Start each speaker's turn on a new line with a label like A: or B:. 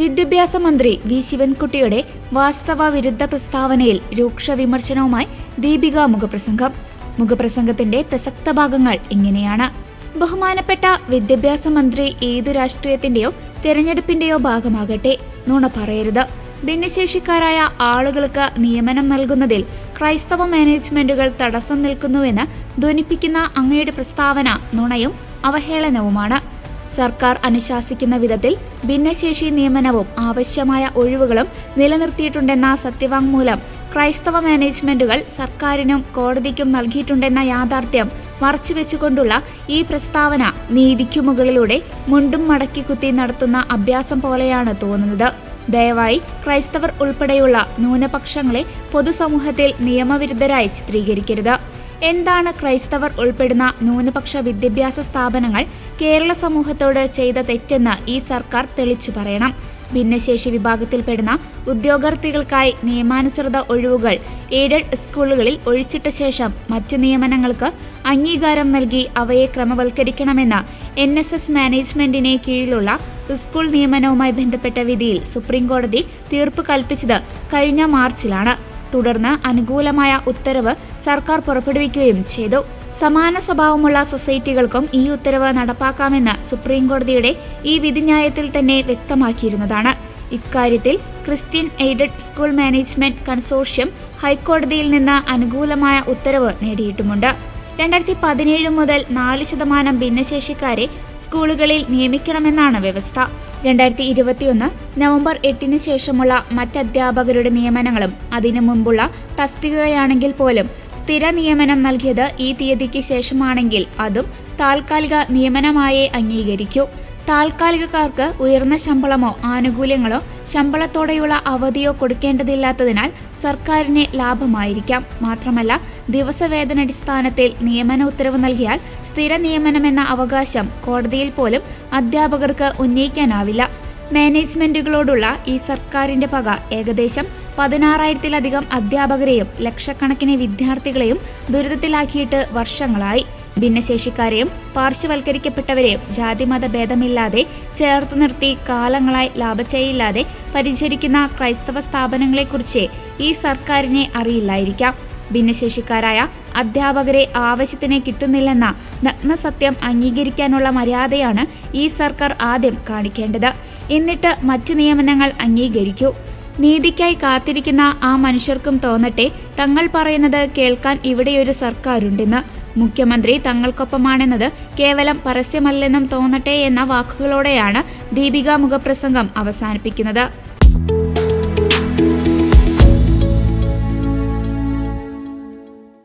A: വിദ്യാഭ്യാസ മന്ത്രി വി ശിവൻകുട്ടിയുടെ വാസ്തവ വിരുദ്ധ പ്രസ്താവനയിൽ രൂക്ഷ വിമർശനവുമായി ദീപിക മുഖപ്രസംഗം. മുഖപ്രസംഗത്തിന്റെ പ്രസക്ത ഭാഗങ്ങൾ ഇങ്ങനെയാണ്. ബഹുമാനപ്പെട്ട വിദ്യാഭ്യാസ മന്ത്രി ഏതു രാഷ്ട്രീയത്തിന്റെയോ തെരഞ്ഞെടുപ്പിന്റെയോ ഭാഗമാകട്ടെ നുണ പറയരുത്. ഭിന്നശേഷിക്കാരായ ആളുകൾക്ക് നിയമനം നൽകുന്നതിൽ ക്രൈസ്തവ മാനേജ്മെന്റുകൾ തടസ്സം നിൽക്കുന്നുവെന്ന് ധ്വനിപ്പിക്കുന്ന അങ്ങയുടെ പ്രസ്താവന നുണയും അവഹേളനവുമാണ്. സർക്കാർ അനുശാസിക്കുന്ന വിധത്തിൽ ഭിന്നശേഷി നിയമനവും ആവശ്യമായ ഒഴിവുകളും നിലനിർത്തിയിട്ടുണ്ടെന്ന സത്യവാങ്മൂലം ക്രൈസ്തവ മാനേജ്മെന്റുകൾ സർക്കാരിനും കോടതിക്കും നൽകിയിട്ടുണ്ടെന്ന യാഥാർത്ഥ്യം മറച്ചുവെച്ചുകൊണ്ടുള്ള ഈ പ്രസ്താവന നീതിക്കു മുകളിലൂടെ മുണ്ടും മടക്കിക്കുത്തി നടത്തുന്ന അഭ്യാസം പോലെയാണ് തോന്നുന്നത്. ദയവായി ക്രൈസ്തവർ ഉൾപ്പെടെയുള്ള ന്യൂനപക്ഷങ്ങളെ പൊതുസമൂഹത്തിൽ നിയമവിരുദ്ധരായി ചിത്രീകരിക്കരുത്. എന്താണ് ക്രൈസ്തവർ ഉൾപ്പെടുന്ന ന്യൂനപക്ഷ വിദ്യാഭ്യാസ സ്ഥാപനങ്ങൾ കേരള സമൂഹത്തോട് ചെയ്ത തെറ്റെന്ന് ഈ സർക്കാർ തെളിച്ചു പറയണം. ഭിന്നശേഷി വിഭാഗത്തിൽപ്പെടുന്ന ഉദ്യോഗാർത്ഥികൾക്കായി നിയമാനുസൃത ഒഴിവുകൾ എയ്ഡഡ് സ്കൂളുകളിൽ ഒഴിച്ചിട്ട ശേഷം മറ്റു നിയമനങ്ങൾക്ക് അംഗീകാരം നൽകി അവയെ ക്രമവൽക്കരിക്കണമെന്ന് എൻ എസ് എസ് മാനേജ്മെന്റിനെ കീഴിലുള്ള സ്കൂൾ നിയമനവുമായി ബന്ധപ്പെട്ട വിധിയിൽ സുപ്രീംകോടതി തീർപ്പ് കൽപ്പിച്ചത് കഴിഞ്ഞ മാർച്ചിലാണ്. തുടർന്ന് അനുകൂലമായ ഉത്തരവ് സർക്കാർ പുറപ്പെടുവിക്കുകയും ചെയ്തു. സമാന സ്വഭാവമുള്ള സൊസൈറ്റികൾക്കും ഈ ഉത്തരവ് നടപ്പാക്കാമെന്ന് സുപ്രീംകോടതിയുടെ ഈ വിധിന്യായത്തിൽ തന്നെ വ്യക്തമാക്കിയിരുന്നതാണ്. ഇക്കാര്യത്തിൽ Christian aided school management consortium ഹൈക്കോടതിയിൽ നിന്ന് അനുകൂലമായ ഉത്തരവ് നേടിയിട്ടുമുണ്ട്. രണ്ടായിരത്തി പതിനേഴ് മുതൽ നാല് ശതമാനം ഭിന്നശേഷിക്കാരെ സ്കൂളുകളിൽ നിയമിക്കണമെന്നാണ് വ്യവസ്ഥ. രണ്ടായിരത്തി ഇരുപത്തിയൊന്ന് നവംബർ എട്ടിന് ശേഷമുള്ള മറ്റധ്യാപകരുടെ നിയമനങ്ങളും അതിനു മുമ്പുള്ള തസ്തികയാണെങ്കിൽ പോലും സ്ഥിര നിയമനം നൽകിയത് ഈ തീയതിക്ക് ശേഷമാണെങ്കിൽ അതും താൽക്കാലിക നിയമനമായേ അംഗീകരിക്കൂ. താൽക്കാലികക്കാർക്ക് ഉയർന്ന ശമ്പളമോ ആനുകൂല്യങ്ങളോ ശമ്പളത്തോടെയുള്ള അവധിയോ കൊടുക്കേണ്ടതില്ലാത്തതിനാൽ സർക്കാരിന് ലാഭമായിരിക്കാം. മാത്രമല്ല ദിവസവേതനടിസ്ഥാനത്തിൽ നിയമന ഉത്തരവ് നൽകിയാൽ സ്ഥിര നിയമനമെന്ന അവകാശം കോടതിയിൽ പോലും അധ്യാപകർക്ക് ഉന്നയിക്കാനാവില്ല. മാനേജ്മെന്റുകളോടുള്ള ഈ സർക്കാരിന്റെ പക ഏകദേശം പതിനാറായിരത്തിലധികം അധ്യാപകരെയും ലക്ഷക്കണക്കിന് വിദ്യാർത്ഥികളെയും ദുരിതത്തിലാക്കിയിട്ട് വർഷങ്ങളായി. ഭിന്നശേഷിക്കാരെയും പാർശ്വവൽക്കരിക്കപ്പെട്ടവരെയും ജാതിമത ഭേദമില്ലാതെ ചേർത്ത് നിർത്തി കാലങ്ങളായി ലാഭച്ചയില്ലാതെ പരിചരിക്കുന്ന ക്രൈസ്തവ സ്ഥാപനങ്ങളെക്കുറിച്ച് ഈ സർക്കാരിനെ അറിയില്ലായിരിക്കാം. ഭിന്നശേഷിക്കാരായ അധ്യാപകരെ ആവശ്യത്തിന് കിട്ടുന്നില്ലെന്ന നഗ്നസത്യം അംഗീകരിക്കാനുള്ള മര്യാദയാണ് ഈ സർക്കാർ ആദ്യം കാണിക്കേണ്ടത്. എന്നിട്ട് മറ്റു നിയമനങ്ങൾ അംഗീകരിക്കൂ. നീതിക്കായി കാത്തിരിക്കുന്ന ആ മനുഷ്യർക്കും തോന്നട്ടെ തങ്ങൾ പറയുന്നത് കേൾക്കാൻ ഇവിടെയൊരു സർക്കാരുണ്ടെന്ന്. മുഖ്യമന്ത്രി തങ്ങൾക്കൊപ്പമാണെന്നത് കേവലം പരസ്യമല്ലെന്നും തോന്നട്ടെ എന്ന വാക്കുകളോടെയാണ് ദീപിക മുഖപ്രസംഗം അവസാനിപ്പിക്കുന്നത്